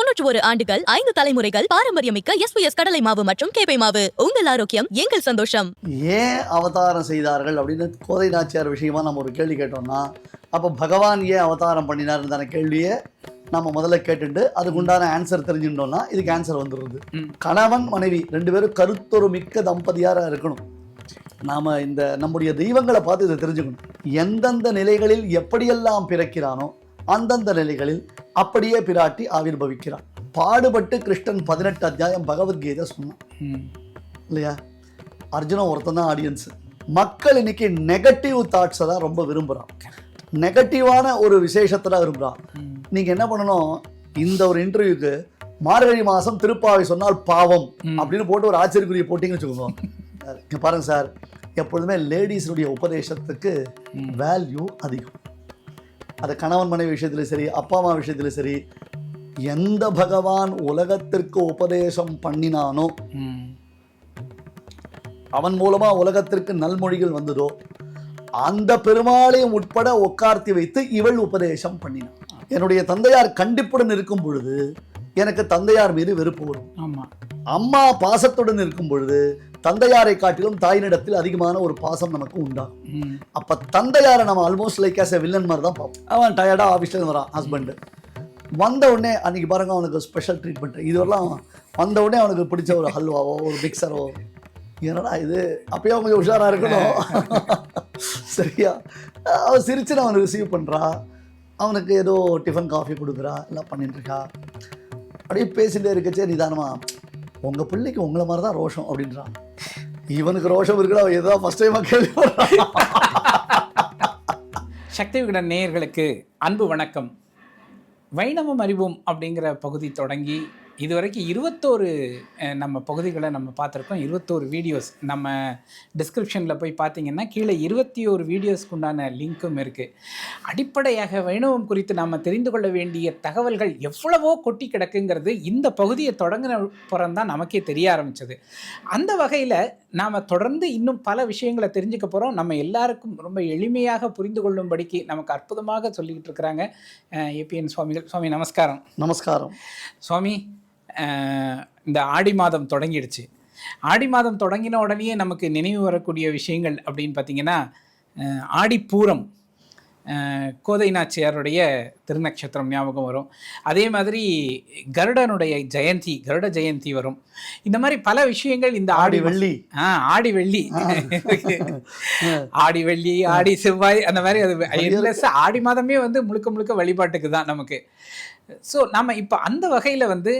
தொன்னூற்று ஒரு ஆண்டுகள் ஐந்து தலைமுறைகள் பாரம்பரியமிக்க எஸ்பிஎஸ் கடலை மாவு மற்றும் கேப்பை மாவு. உங்கள் ஆரோக்கியம் எங்கள் சந்தோஷம். ஏன் அவதாரம் செய்தார்கள் அப்படின்னு கோதை நாச்சியார் விஷயமா நம்ம ஒரு கேள்வி கேட்டோம்னா அப்போ பகவான் ஏன் அவதாரம் பண்ணினார்னு தான கேள்வியை நம்ம முதல்ல கேட்டுட்டு அதுக்குண்டான ஆன்சர் தெரிஞ்சுட்டோம்னா இதுக்கு ஆன்சர் வந்துடுது. கணவன் மனைவி ரெண்டு பேரும் கருத்தொரு மிக்க தம்பதியாரா இருக்கணும். நாம இந்த நம்முடைய தெய்வங்களை பார்த்து இதை தெரிஞ்சுக்கணும். எந்தெந்த நிலைகளில் எப்படியெல்லாம் பிறக்கிறானோ அந்தந்த நிலைகளில் அப்படியே பிராட்டி ஆவிர்பவிக்கிறான் பாடுபட்டு கிருஷ்ணன் பதினெட்டு அத்தியாயம் பகவத்கீதை சொன்னான். இல்லையா அர்ஜுனன் ஒருத்தன் தான் ஆடியன்ஸ் மக்கள் இன்னைக்கு நெகட்டிவ் தாட்ஸை தான் ரொம்ப விரும்புகிறான் நெகட்டிவான ஒரு விசேஷத்தை தான் விரும்புகிறான். நீங்கள் என்ன பண்ணணும் இந்த ஒரு இன்டர்வியூக்கு மார்கழி மாதம் திருப்பாவை சொன்னால் பாவம். அப்படின்னு போட்டு ஒரு ஆச்சரியக்குரிய போட்டிங்கன்னு வச்சுக்கோங்க பாருங்க சார் எப்பொழுதுமே லேடிஸுடைய உபதேசத்துக்கு. வேல்யூ அதிகம் அது கணவன் மனைவி விஷயத்துல சரி அப்பா அம்மா விஷயத்துல சரி எந்த பகவான் உலகத்திற்கு உபதேசம் பண்ணினானோ. அவன் மூலமா உலகத்திற்கு நல்மொழிகள் வந்ததோ அந்த பெருமாளையும் உட்பட உட்கார்த்தி வைத்து இவள் உபதேசம் பண்ணினான் என்னுடைய தந்தையார் கண்டிப்புடன் இருக்கும் பொழுது எனக்கு தந்தையார் மீது வெறுப்பு வரும் ஆமா அம்மா பாசத்துடன் இருக்கும் பொழுது தந்தையாரை காட்டிலும் தாயினிடத்தில் அதிகமான ஒரு பாசம் நமக்கு உண்டாகும். அப்ப தந்தையாரை நம்ம almost like as a villain மாதிரி தான் பார்ப்போம். அவன் டயர்டா ஆஃபீஸ்ல வரான் ஹஸ்பண்ட் வந்த உடனே அன்னைக்கு பாருங்க அவனுக்கு ஸ்பெஷல் ட்ரீட்மெண்ட் இதுவரெல்லாம் வந்த உடனே அவனுக்கு பிடிச்ச ஒரு ஹல்வாவோ ஒரு மிக்சரோ என்னடா இது? அப்பயே அவன் கொஞ்சம் உஷாரா இருக்கணும். சரியா? அவன் சிரிச்சு நான் அவனுக்கு ரிசீவ் பண்றா. அவனுக்கு ஏதோ டிஃபன் காஃபி கொடுக்குறா எல்லாம் பண்ணிட்டு இருக்கா. அப்படியே பேசிட்டே இருக்கச்சே நிதானமா. உங்க பிள்ளைக்கு உங்களை மாதிரி தான் ரோஷம் அப்படின்றான். இவனுக்கு ரோஷம் இருக்குடா அவன் ஏதோ ஃபர்ஸ்ட் டைமா கேள்வி சக்தி விகடன் நேயர்களுக்கு அன்பு வணக்கம். வைணவம் அறிவோம் அப்படிங்கிற பகுதி தொடங்கி இதுவரைக்கும் இருபத்தோரு அஹ், நம்ம பகுதிகளை நம்ம பார்த்துருக்கோம். இருபத்தோரு வீடியோஸ் நம்ம டிஸ்கிரிப்ஷனில் போய் பார்த்தீங்கன்னா கீழே இருபத்தி ஒரு வீடியோஸ்க்கு உண்டான லிங்க்கும் இருக்குது அடிப்படையாக வைணவம் குறித்து நாம் தெரிந்து கொள்ள வேண்டிய தகவல்கள் எவ்வளவோ கொட்டி கிடக்குங்கிறது இந்த பகுதியை தொடங்கின புறம் தான் நமக்கே தெரிய ஆரம்பிச்சது. அந்த வகையில் நாம் தொடர்ந்து இன்னும் பல விஷயங்களை தெரிஞ்சுக்க போகிறோம் நம்ம எல்லாருக்கும் ரொம்ப எளிமையாக புரிந்து கொள்ளும்படிக்கு நமக்கு அற்புதமாக சொல்லிக்கிட்டு இருக்கிறாங்க ஏபிஎன் சுவாமிகள். சுவாமி நமஸ்காரம். நமஸ்காரம். சுவாமி இந்த ஆடி மாதம் தொடங்கிடுச்சு. ஆடி மாதம் தொடங்கின உடனே நமக்கு நினைவு வரக்கூடிய விஷயங்கள் அப்படின்னு பார்த்தீங்கன்னா ஆடிப்பூரம் கோதை நாச்சியாருடைய திருநக்ஷத்திரம் ஞாபகம் வரும். அதே மாதிரி கருடனுடைய ஜெயந்தி கருட ஜெயந்தி வரும். இந்த மாதிரி பல விஷயங்கள் இந்த ஆடி வெள்ளி ஆ ஆடி வெள்ளி ஆடி வெள்ளி ஆடி செவ்வாய் அந்த மாதிரி அது ஆடி மாதமே வந்து முழுக்க முழுக்க வழிபாட்டுக்கு தான் நமக்கு. ஸோ நம்ம இப்போ அந்த வகையில் வந்து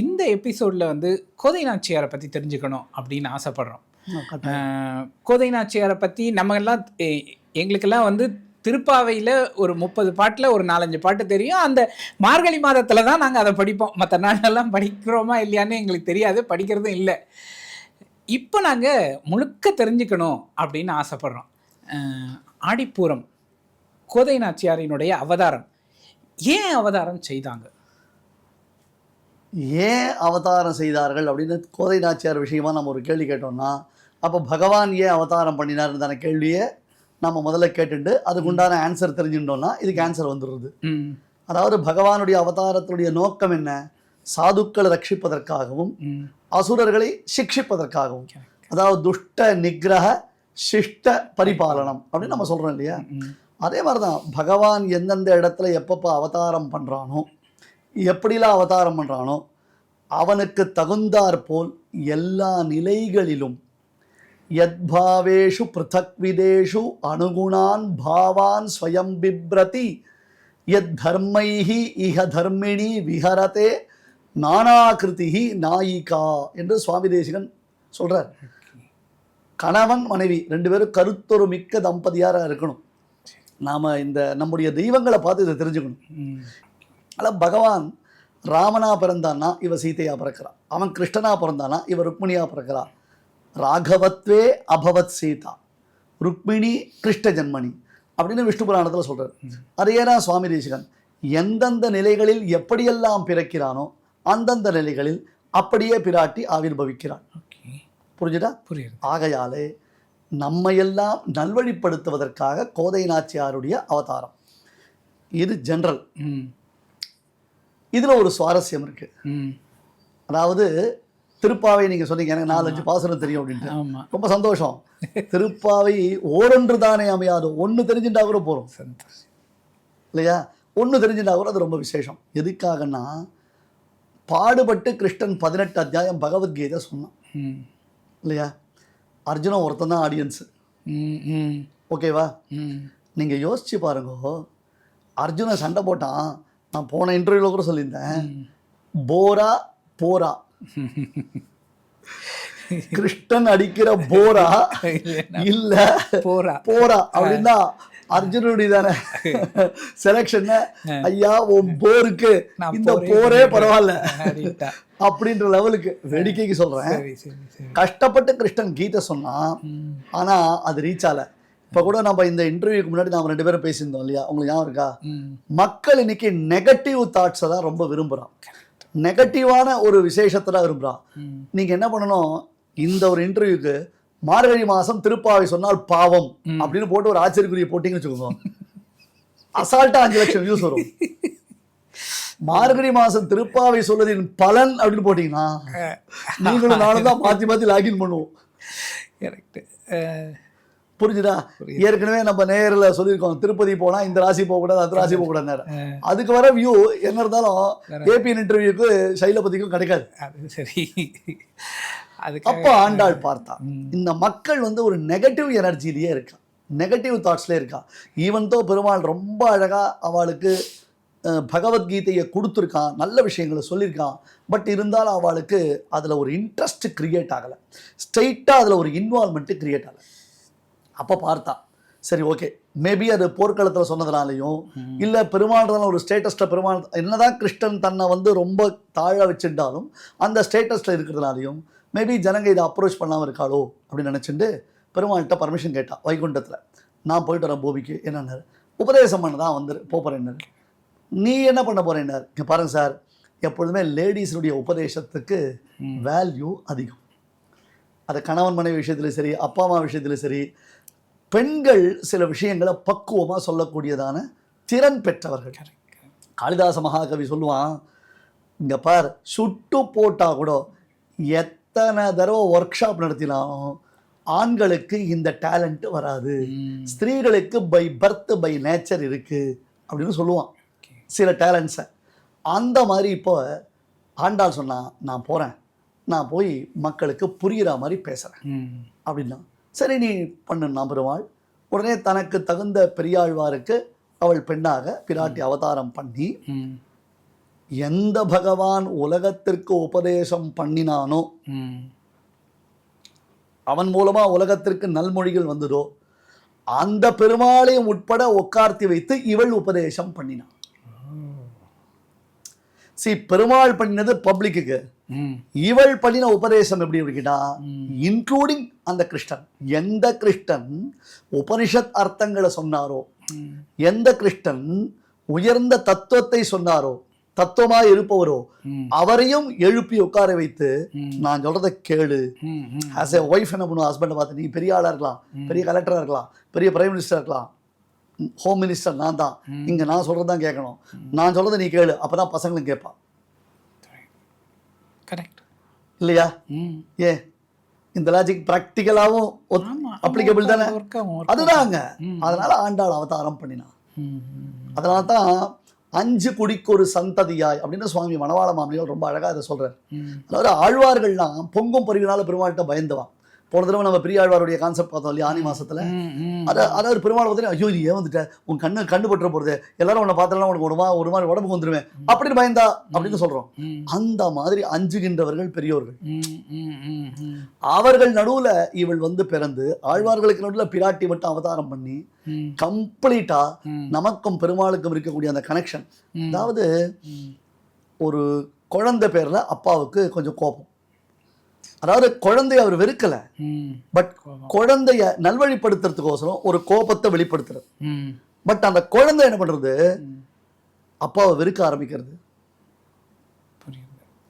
இந்த எபிசோடில் வந்து கோதை நாச்சியாரை பற்றி தெரிஞ்சுக்கணும் அப்படின்னு ஆசைப்படுறோம். கோதை நாச்சியாரை பற்றி நம்ம எல்லாம் எங்களுக்கெல்லாம் வந்து திருப்பாவையில் ஒரு முப்பது பாட்டில் ஒரு நாலஞ்சு பாட்டு தெரியும். அந்த மார்கழி மாதத்தில் தான் நாங்கள் அதை படிப்போம். மற்ற நாளெல்லாம் படிக்கிறோமா இல்லையான்னு எங்களுக்கு தெரியாது. படிக்கிறதும் இல்லை. இப்போ நாங்கள் முழுக்க தெரிஞ்சுக்கணும் அப்படின்னு ஆசைப்படுறோம். ஆடிப்பூரம் கோதை நாச்சியாரினுடைய அவதாரம். ஏன் அவதாரம் செய்தாங்க? ஏன் அவதாரம் செய்தார்கள் அப்படின்னு கோதை நாச்சியார் விஷயமா நம்ம ஒரு கேள்வி கேட்டோம்னா அப்போ பகவான் ஏன் அவதாரம் பண்ணினார்னு தான கேள்வியை நம்ம முதல்ல கேட்டுட்டு அதுக்குண்டான ஆன்சர் தெரிஞ்சுட்டோம்னா இதுக்கு ஆன்சர் வந்துடுது அதாவது பகவானுடைய அவதாரத்துடைய நோக்கம் என்ன? சாதுக்களை ரட்சிப்பதற்காகவும் அசுரர்களை சிக்ஷிப்பதற்காகவும். அதாவது துஷ்ட நிகிரக சிஷ்ட பரிபாலனம் அப்படின்னு நம்ம சொல்றோம் இல்லையா? அதே மாதிரி தான் பகவான் எந்தெந்த இடத்துல எப்பப்போ அவதாரம் பண்ணுறானோ எப்படிலாம் அவதாரம் பண்ணுறானோ அவனுக்கு தகுந்தாற் போல் எல்லா நிலைகளிலும் யத்பாவேஷு பிருத்தக்விதேஷு அனுகுணான் பாவான் ஸ்வயம் பிப்ரதி யத் தர்மைஹி இஹ தர்மிணி விஹரதே நானாகிருதிஹி நாயிகா என்று சுவாமி தேசிகன் சொல்கிறார் கணவன் மனைவி ரெண்டு பேரும் கருத்தொரு மிக்க தம்பதியாராக இருக்கணும். நாம் இந்த நம்முடைய தெய்வங்களை பார்த்து இதை தெரிஞ்சுக்கணும். ம் அதில் பகவான் ராமனா பிறந்தான்னா இவ சீதையா பிறக்கிறா. அவன் கிருஷ்ணனா பிறந்தானா இவ ருக்மிணியா பிறக்கிறா. ராகவத்வே அபவத் சீதா. ருக்மிணி கிருஷ்ண ஜன்மணி அப்படின்னு விஷ்ணு புராணத்தில் சொல்றாரு. அதையே தான் சுவாமி தேசிகன். எந்தெந்த நிலைகளில் எப்படியெல்லாம் பிறக்கிறானோ அந்தந்த நிலைகளில் அப்படியே பிராட்டி ஆவிர்பவிக்கிறான். புரிஞ்சுதா? புரியுது. ஆகையாலே நம்மையெல்லாம் நல்வழிப்படுத்துவதற்காக கோதை நாச்சியாருடைய அவதாரம். இது ஜெனரல் இதுல ஒரு சுவாரஸ்யம் இருக்கு. ம். அதாவது திருப்பாவை நீங்க சொன்னீங்க எனக்கு நாலஞ்சு பாசனம் தெரியும் அப்படின்ட்டு. ரொம்ப சந்தோஷம். திருப்பாவை ஓரொன்று தானே அமையாது ஒண்ணு தெரிஞ்சுட்டா கூட சந்தோஷம். இல்லையா? ஒண்ணு தெரிஞ்சுட்டா கூட அது ரொம்ப விசேஷம். எதுக்காகன்னா பாடுபட்டு கிருஷ்ணன் பதினெட்டு அத்தியாயம் பகவத்கீதை சொன்னான். ம். இல்லையா? அர்ஜுனன் ஒருத்தன் தான் ஆடியன்ஸு ம் ம். ஓகேவா? ம். நீங்கள் யோசிச்சு பாருங்க அர்ஜுனன் சண்டை போட்டான் நான் போன இன்டர்வியூவில் கூட சொல்லியிருந்தேன். போரா போரா. கிருஷ்ணன் அடிக்கிற போரா இல்ல போரா. போரா அப்படின்னா அர்ஜுனுடைய தானே. செலக்ஷன் ஐயா உன் போருக்கு இந்த போரே போரே பரவாயில்ல. அப்படின்ற லெவலுக்கு வேடிக்கைக்கு சொல்றேன். கஷ்டப்பட்டு கிருஷ்ணன் கீதை சொன்னான். ஆனா அது ரீச் ஆகல. இப்ப கூட நம்ம இந்த இன்டர்வியூக்கு முன்னாடி நாம ரெண்டு பேரும் பேசியிருந்தோம் இல்லையா? உங்களுக்கு ஞாபகம் இருக்கா? மக்கள் இன்னைக்கு நெகட்டிவ் தாட்ஸை தான் ரொம்ப விரும்புறான். நெகட்டிவான ஒரு விசேஷத்தை தான் விரும்புறான். ம். நீங்க என்ன பண்ணணும்? இந்த ஒரு இன்டர்வியூக்கு மார்கழி மாசம் திருப்பாவை சொன்னால் பாவம் அப்படின்னு போட்டு ஒரு ஆச்சரியக்குரிய போட்டிங்கன்னு வச்சுக்கோங்க. அசால்ட்டா அஞ்சு லட்சம் வியூஸ் வரும். மார்கழி மாசம் திருப்பாவை சொல்வதின் பலன் அப்படின்னு போட்டீங்கன்னா நீங்களும் நானும் தான் மாத்தி மாத்தி லாகின் பண்ணுவோம். கரெக்ட் புரிஞ்சுதா? ஏற்கனவே நம்ம நேரில் சொல்லியிருக்கோம் திருப்பதி போனா இந்த ராசி போகக்கூடாது அந்த ராசி போகக்கூடாது அதுக்கு வர வியூ என்ன இருந்தாலும் ஏபிஎன் இன்டர்வியூக்கு சைலபதிக்கும் கிடைக்காது. சரி. அதுக்கு அப்போ ஆண்டாள் பார்த்தா இந்த மக்கள் வந்து ஒரு நெகட்டிவ் எனர்ஜிலேயே இருக்கா? நெகட்டிவ் தாட்ஸ்லேயே இருக்கா? ஈவன் தோ பெருமாள் ரொம்ப அழகா அவளுக்கு பகவத்கீதையை கொடுத்துருக்கான் நல்ல விஷயங்களை சொல்லியிருக்கான் பட் இருந்தாலும் அவளுக்கு அதில் ஒரு இன்ட்ரெஸ்ட் கிரியேட் ஆகலை. ஸ்ட்ரெயிட்டாக அதில் ஒரு இன்வால்மெண்ட்டு கிரியேட் ஆகலை. அப்போ பார்த்தா. சரி ஓகே மேபி அது போர்க்களத்தில் சொன்னதுனாலையும் இல்லை பெருமாள்தான ஒரு ஸ்டேட்டஸில் பெருமாள் என்னதான் கிருஷ்ணன் தன்னை வந்து ரொம்ப தாழ வச்சுட்டாலும் அந்த ஸ்டேட்டஸில் இருக்கிறதுனாலையும் மேபி ஜனங்க இதை அப்ரோச் பண்ணாமல் இருக்காளோ அப்படின்னு நினச்சிட்டு பெருமாள்கிட்ட பர்மிஷன் கேட்டா வைகுண்டத்தில். நான் போயிட்டு வரேன் பூமிக்கு. என்னன்னாரு? உபதேசம் பண்ண தான் வந்து போகிறேன்னாரு நீ என்ன பண்ண போறேன்னாரு? இங்கே பாருங்க சார் எப்பொழுதுமே லேடிஸினுடைய உபதேசத்துக்கு வேல்யூ அதிகம். அது கணவன் மனைவி விஷயத்துல சரி அப்பா அம்மா விஷயத்துல சரி பெண்கள் சில விஷயங்களை பக்குவமாக சொல்லக்கூடியதான திறன் பெற்றவர்கள். காளிதாச மகாகவி சொல்லுவான் இங்க பார் சுட்டு போட்டா கூட எத்தனை தடவை ஒர்க் ஷாப் நடத்தினாலும் ஆண்களுக்கு இந்த டேலண்ட் வராது. ஸ்திரீகளுக்கு பை பர்த் பை நேச்சர் இருக்கு அப்படின்னு சொல்லுவான். சில டேலண்ட்ஸை அந்த மாதிரி இப்போ ஆண்டாள் சொன்னா நான் போகிறேன் நான் போய் மக்களுக்கு புரிகிற மாதிரி பேசுகிறேன் அப்படின்னா சரி நீ பண்ணுனா பெருமாள் உடனே தனக்கு தகுந்த பெரியாழ்வாருக்கு அவள் பெண்ணாக பிராட்டி அவதாரம் பண்ணி ம். எந்த பகவான் உலகத்திற்கு உபதேசம் பண்ணினானோ அவன் மூலமா உலகத்திற்கு நல்மொழிகள் வந்ததோ அந்த பெருமாளையும் உட்பட உட்கார்த்தி வைத்து இவள் உபதேசம் பண்ணினான். சி பெருமாள் பண்ணினது பப்ளிக்கு ம். இவள் பண்ணின உபதேசம் எப்படி அப்படின்னா இன்க்ளூடிங் அந்த கிருஷ்ணன். எந்த கிருஷ்ணன் உபனிஷத் அர்த்தங்களை சொன்னாரோ எந்த கிருஷ்ணன் உயர்ந்த தத்துவத்தை சொன்னாரோ தத்துவமா இருப்பவரோ. அவரையும் எழுப்பி உட்கார வைத்து. நான் சொல்றதை கேளு. ஆஸ் ஏ ஒய்ஃப் என்ன பண்ணுவோம் ஹஸ்பண்டை பார்த்து நீ பெரிய ஆளா இருக்கலாம் பெரிய கலெக்டரா இருக்கலாம் பெரிய பிரைம் மினிஸ்டர் இருக்கலாம் ஹோம் மினிஸ்டர் நான் தான். இங்க நான் சொல்றது தான் கேட்கணும். நான் சொல்றதை நீ கேளு அப்பதான் பசங்களும் கேட்பான். கரெக்ட் இல்லையா? ஏ இந்த லாஜிக் ப்ராக்டிக்கலாகவும் அப்ளிகபிள் தானே? அதுதாங்க. அதனால ஆண்டாள் அவதாரம் பண்ணினான். அதனால தான் அஞ்சு குடிக்கு ஒரு சந்ததியாய் அப்படின்னு சுவாமி மணவாள மாமனிகள் ரொம்ப அழகா அதை சொல்றாரு. ம். அதாவது ஆழ்வார்கள்லாம் பொங்கும் பருவினால பெருமாள்கிட்ட பயந்தவான். போன தடவை நம்ம பெரிய ஆழ்வாருடைய கான்செப்ட் பார்த்தோம் இல்லையா? ஆனி மாசத்துல. அத அதாவது பெருமாள் வந்து ஐயோ நீ ஏன் வந்துட்ட? உன் கண்ணு கண்ணு பற்ற போறது. எல்லாரும் உன்னை பார்த்தாலும் உனக்கு ஒரு ஒரு மாதிரி உடம்புக்கு வந்துருவேன் அப்படின்னு பயந்தா அப்படின்னு சொல்றோம். அந்த மாதிரி அஞ்சுகின்றவர்கள் பெரியோர்கள். அவர்கள் நடுவுல இவள் வந்து பிறந்து ஆழ்வார்களுக்கு நடுவுல பிராட்டி மட்டும் அவதாரம் பண்ணி கம்ப்ளீட்டா. நமக்கும் பெருமாளுக்கும் இருக்கக்கூடிய அந்த கனெக்ஷன். அதாவது ஒரு குழந்தை பேர்ல அப்பாவுக்கு கொஞ்சம் கோபம். அதாவது குழந்தைய அவர் வெறுக்கல. பட் குழந்தைய நல்வழிப்படுத்துறதுக்கோசரம் ஒரு கோபத்தை வெளிப்படுத்துறது. பட் அந்த குழந்தை என்ன பண்றது? அப்பாவை வெறுக்க ஆரம்பிக்கிறது.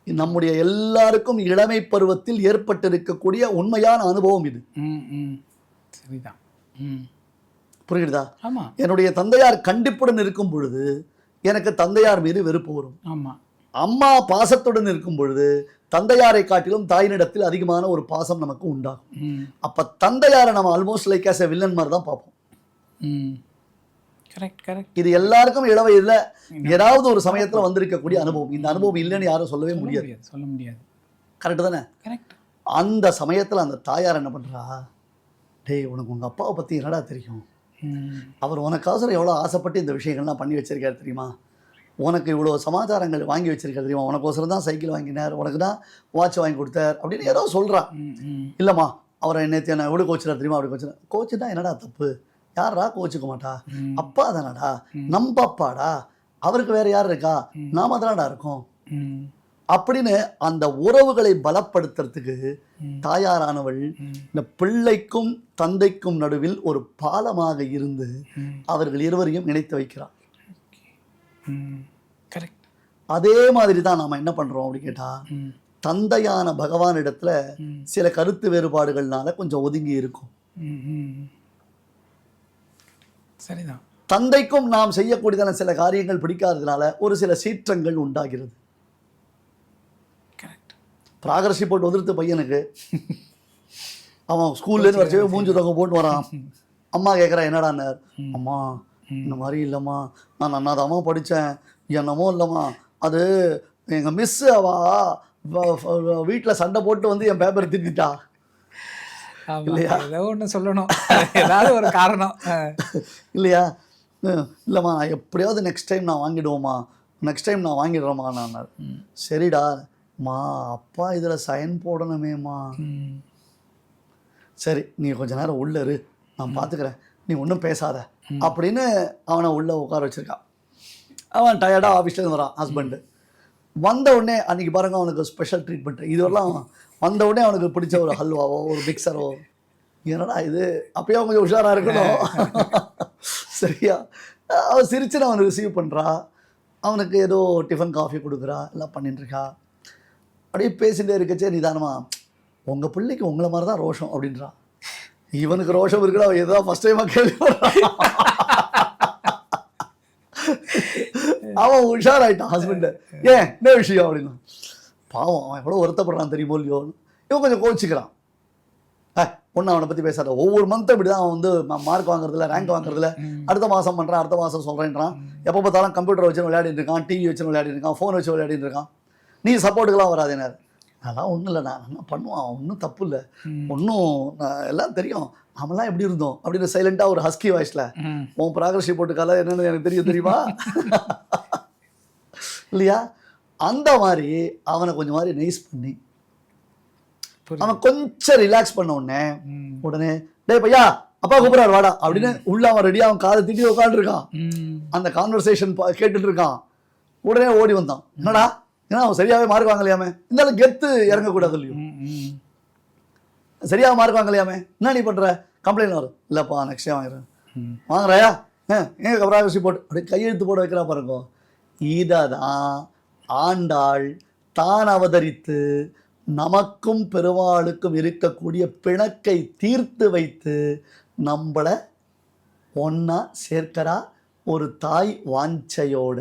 நம்முடைய எல்லாருக்கும் இளமை பருவத்தில் ஏற்பட்டிருக்கக்கூடிய உண்மையான அனுபவம் இது. சரிதான். புரியுதா? ஆமா. என்னுடைய தந்தையார் கண்டிப்புடன் இருக்கும் பொழுது எனக்கு தந்தையார் மீது வெறுப்பு வரும். ஆமா. அம்மா பாசத்துடன் இருக்கும் பொழுது தந்தையாரை காட்டிலும் தாயினிடத்தில் அதிகமான ஒரு பாசம் நமக்கு உண்டாகும். அப்ப தந்தையாரை நம்ம almost like as a villain மாதிரி தான் பார்ப்போம் இது எல்லாருக்கும் இளவயதுல ஏதாவது ஒரு சமயத்துல வந்திருக்கக்கூடிய அனுபவம். இந்த அனுபவம் இல்லைன்னு யாரும் சொல்லவே சொல்ல முடியாது. சொல்ல முடியாது. கரெக்டு தானே? கரெக்ட் அந்த சமயத்துல அந்த தாயார் என்ன பண்றா? டேய் உனக்கு உங்க அப்பாவை பத்தி என்னடா தெரியும்? அவர் உனக்காசரம் எவ்வளோ ஆசைப்பட்டு இந்த விஷயங்கள்லாம் பண்ணி வச்சிருக்காரு தெரியுமா? உனக்கு இவ்வளோ சமாச்சாரங்கள் வாங்கி வச்சிருக்காரு தெரியுமா? உனக்கோசரம் தான் சைக்கிள் வாங்கினார் உனக்கு தான் வாட்ச் வாங்கி கொடுத்தார் அப்படின்னு ஏதோ ம் இல்லைம்மா அவரை நேற்று என்ன எவ்வளோ கோச்சுறாரு தெரியுமா? அப்படி கோச்சு கோச்சுனா என்னடா தப்பு? யாரா கோச்சுக்க மாட்டா. அப்பா தானடா? நம்ம அப்பாடா அவருக்கு வேற யார் இருக்கா? நாம தானடா இருக்கோம். அப்படின்னு அந்த உறவுகளை பலப்படுத்துறதுக்கு. தாயாரானவள். இந்த பிள்ளைக்கும் தந்தைக்கும் நடுவில் ஒரு பாலமாக இருந்து. அவர்கள் இருவரையும் இணைத்து வைக்கிறார் கரெக்ட் அதே மாதிரி தான் நாம என்ன பண்றோம் அப்படி கேட்டா ம். தந்தையான பகவானிடத்துல ம். சில கருத்து வேறுபாடுகள்னால கொஞ்சம் ஒதுங்கி இருக்கும். சரிதான். தந்தைக்கும் நாம் செய்யக்கூடியதான சில காரியங்கள் பிடிக்காததுனால ஒரு சில சீற்றங்கள் உண்டாகிறது. கரெக்ட் ப்ராகரஸ் ரிப்போர்ட் உதிர்த்து பையனுக்கு அவன் ஸ்கூல்லேருந்து வரைச்சவே மூஞ்சி தொங்க போட்டு வரான். அம்மா கேட்குறா என்னடான்னார் அம்மா இந்த மாதிரி இல்லைம்மா. நான் நன்னாதாம்மா படித்தேன் என்னமோ இல்லைம்மா. அது எங்கள் மிஸ் அவா வீட்டில் சண்டை போட்டு வந்து என் பேப்பர் திட்டிட்டா. ஆமா ஏதோ ஒன்று சொல்லணும். ஏதாவது ஒரு காரணம். இல்லையா? இல்லைம்மா நான் எப்படியாவது நெக்ஸ்ட் டைம் நான் வாங்கிடுவோம்மா. நெக்ஸ்ட் டைம் நான் வாங்கிடுறேம்மா நான். சரிடா. மா அப்பா இதில் சைன் போடணுமேம்மா. சரி நீ கொஞ்ச நேரம் உள்ள இரு. நான் பார்த்துக்கிறேன் நீ ஒன்றும் பேசாத. அப்படின்னு அவனை உள்ளே உட்கார வச்சிருக்கான் அவன் டயர்டாக ஆஃபீஸ்லேருந்து வரான் ஹஸ்பண்டு வந்த உடனே அன்னைக்கு பாருங்க அவனுக்கு ஸ்பெஷல் ட்ரீட்மெண்ட் இதுவரெல்லாம் வந்த உடனே அவனுக்கு பிடிச்ச ஒரு ஹல்வாவோ ஒரு மிக்சரோ என்னடா இது? அப்பயே கொஞ்சம் உஷாராக இருக்கணும். சரியா? அவன் சிரிச்சு அவனை ரிசீவ் பண்ணுறா அவனுக்கு ஏதோ டிஃபன் காஃபி கொடுக்குறா எல்லாம் பண்ணிட்டு இருக்கா. அப்படியே பேசிட்டே இருக்கச்சே நிதானமா உங்கள் பிள்ளைக்கு உங்களை மாதிரி தான் ரோஷம் அப்படின்றா. இவனுக்கு ரோஷம் இருக்குடா அவன் ஏதோ ஃபஸ்ட் டைமாக கேள்விப்படுறான். அவன் உஷாராயிட்டான் ஹஸ்பண்ட் ஏன் என்ன விஷயம்? அப்படின்னா. பாவம் அவன் எவ்வளோ வருத்தப்படுறான் தெரியுமோ இல்லையோ. இவன் கொஞ்சம் கோச்சிக்கிறான் ஒன்று அவனை பற்றி பேசாத. ஒவ்வொரு மந்த்தும் இப்படி தான் அவன் வந்து மார்க் வாங்குறதுல ரேங்க் வாங்குறதுல. அடுத்த மாதம் பண்ணுறான் அடுத்த மாதம் சொல்கிறேன்றான் எப்போ பார்த்தாலும் கம்ப்யூட்டர் வச்சு விளையாடிட்டு இருக்கான் டிவி வச்சு விளையாடிட்டு இருக்கான் ஃபோன் வச்சு விளையாடிட்டு இருக்கான். நீ சப்போர்ட்டுக்கெல்லாம் வராதேனார் அதெல்லாம் ஒன்றும் இல்லை நான் என்ன பண்ணுவான் ஒன்றும் தப்பு இல்லை. ஒன்றும் எல்லாம் தெரியும். நாமெல்லாம் எப்படி இருந்தோம்? அப்படின்னு சைலண்டாக ஒரு ஹஸ்கி வாய்ஸில் உன் ப்ராக்ரஸ் போட்டுக்கால என்னன்னு எனக்கு தெரியும் தெரியுமா? இல்லையா? அந்த மாதிரி அவனை கொஞ்சம் மாதிரி நைஸ் பண்ணி. அவன் கொஞ்சம் ரிலாக்ஸ் பண்ண உடனே உடனே டேய் பையா அப்பா கூப்பிடாரு வாடா. அப்படின்னு உள்ள அவன் ரெடியா அவன் காதை திட்டி உட்காந்துருக்கான் அந்த கான்வர்சேஷன் கேட்டுட்டு இருக்கான். உடனே ஓடி வந்தான். என்னடா? ஏன்னா அவன் சரியாவே மார்க் வாங்கலையாமே? இருந்தாலும் கெத்து இறங்கக்கூடாது இல்லையோ ம் ம். சரியா மார்க் வாங்கலையாமே? என்ன நீ பண்ற? கம்ப்ளைண்ட் வரும் இல்லப்பா நெக்ஸ்ட் வாங்குறேன் வாங்குறாயா? ஏங்க கபராகசி போட்டு அப்படியே கையெழுத்து போட வைக்கிறா பாருங்க. இதை தான் ஆண்டாள் தான் அவதரித்து நமக்கும் பெருமாளுக்கும் இருக்கக்கூடிய பிணக்கை தீர்த்து வைத்து நம்மளை ஒன்றா சேர்க்கிறா ஒரு தாய் வாஞ்சையோட.